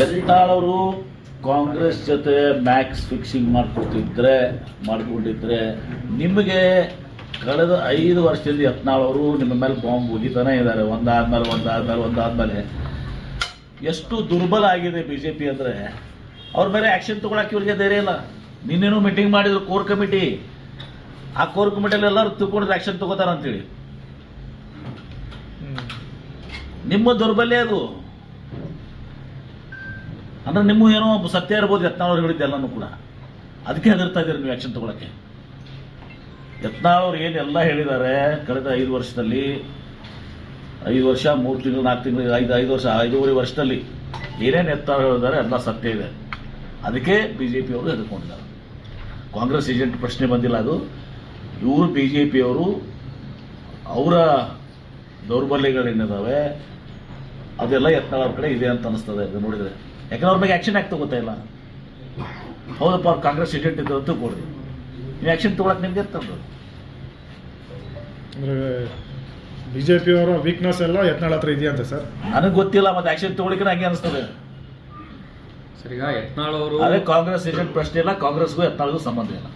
ಯತ್ನಾಳ್ ಕಾಂಗ್ರೆಸ್ ಜೊತೆ Max fixing ಮಾಡಿಕೊಟ್ಟಿದ್ರೆ ಮಾಡ್ಕೊಂಡಿದ್ರೆ ನಿಮಗೆ ಕಳೆದ ಐದು ವರ್ಷದಿಂದ ಯತ್ನಾಳವರು ನಿಮ್ಮ ಮೇಲೆ ಬಾಂಬ್ ಉಗಿತಾನೆ ಇದ್ದಾರೆ. ಒಂದಾದ್ಮೇಲೆ ಒಂದಾದ್ಮೇಲೆ ಒಂದಾದ್ಮೇಲೆ. ಎಷ್ಟು ದುರ್ಬಲ ಆಗಿದೆ ಬಿ ಜೆ ಪಿ ಅಂದರೆ ಅವ್ರ ಮೇಲೆ ಆ್ಯಕ್ಷನ್ ತೊಗೊಳಕ್ಕೆ ಇವ್ರಿಗೆ ಧೈರ್ಯ ಇಲ್ಲ. ನಿನ್ನೇನು ಮೀಟಿಂಗ್ ಮಾಡಿದ್ರು ಕೋರ್ ಕಮಿಟಿ ಆ ಕೋರ್ ಕಮಿಟಿಯಲ್ಲಿ ಎಲ್ಲರೂ ತಿಳ್ಕೊಂಡ್ರೆ ಆ್ಯಕ್ಷನ್ ತಗೋತಾರ ಅಂತೇಳಿ ನಿಮ್ಮ ದೌರ್ಬಲ್ಯ ಅದು. ಅಂದ್ರೆ ನಿಮ್ಮ ಏನೋ ಸತ್ಯ ಇರ್ಬೋದು, ಯತ್ನಾಳವ್ರು ಹೇಳಿದ್ದೆ ಎಲ್ಲನೂ ಕೂಡ. ಅದಕ್ಕೆ ಹೆದರ್ತಾ ಇದ್ದೀರಿ ನೀವು ಆ್ಯಕ್ಷನ್ ತಗೊಳಕ್ಕೆ? ಯತ್ನಾಳವ್ರು ಏನೆಲ್ಲ ಹೇಳಿದ್ದಾರೆ ಕಳೆದ ಐದು ವರ್ಷದಲ್ಲಿ, ಐದು ವರ್ಷ, ಮೂರು ತಿಂಗಳು, ನಾಲ್ಕು ತಿಂಗಳು, ಐದು ಐದು ವರ್ಷ, ಐದೂವರೆ ವರ್ಷದಲ್ಲಿ ಏನೇನು ಯತ್ನಾಳ್ ಹೇಳಿದ್ದಾರೆ, ಎಲ್ಲ ಸತ್ಯ ಇದೆ. ಅದಕ್ಕೆ ಬಿ ಜೆ ಪಿಯವರು ಹೆದರ್ಕೊಂಡಿದ್ದಾರೆ. ಕಾಂಗ್ರೆಸ್ ಏಜೆಂಟ್ ಪ್ರಶ್ನೆ ಬಂದಿಲ್ಲ ಅದು. ಇವರು ಬಿ ಜೆ ಪಿಯವರು ಅವರ ದೌರ್ಬಲ್ಯಗಳೇನಿದ್ದಾವೆ ಅದೆಲ್ಲ ಯತ್ನಾಳ ಅವ್ರ ಕಡೆ ಇದೆ ಅಂತ ಅನಿಸ್ತದೆ ಇದು ನೋಡಿದ್ರೆ. ಯಾಕಂದ್ರೆ ಅವ್ರ ಬಗ್ಗೆ ಆ್ಯಕ್ಷನ್ ಯಾಕೆ ತಗೋತಾ ಇಲ್ಲ? ಹೌದಪ್ಪ ಅವ್ರು ಕಾಂಗ್ರೆಸ್ ಏಜೆಂಟ್ ಇದ್ದು ಅಂತ ಕೊಡ್ರಿ ನೀವು ಆ್ಯಕ್ಷನ್ ತೊಗೊಳಕ್ಕೆ ನಿಮ್ಗೆ ಅಂದರೆ ಅಂದ್ರೆ ಬಿಜೆಪಿ ಅವರ ವೀಕ್ನೆಸ್ ಎಲ್ಲ ಯತ್ನಾಳ್ ಹತ್ರ ಅಂತ ಸರ್? ನನಗೆ ಗೊತ್ತಿಲ್ಲ ಮತ್ತೆ ಆ್ಯಕ್ಷನ್ ತೊಗೊಳಿಕ್ಕೆ ಹಂಗೆ ಅನಿಸ್ತದೆ. ಸರ್ ಈಗ ಯತ್ನಾಳ್ ಅವರು ಅದೇ ಕಾಂಗ್ರೆಸ್ ಏಜೆಂಟ್ ಪ್ರಶ್ನೆ ಇಲ್ಲ ಕಾಂಗ್ರೆಸ್ಗೂ ಯತ್ನಾಳ್ಗೂ ಸಂಬಂಧ ಇಲ್ಲ.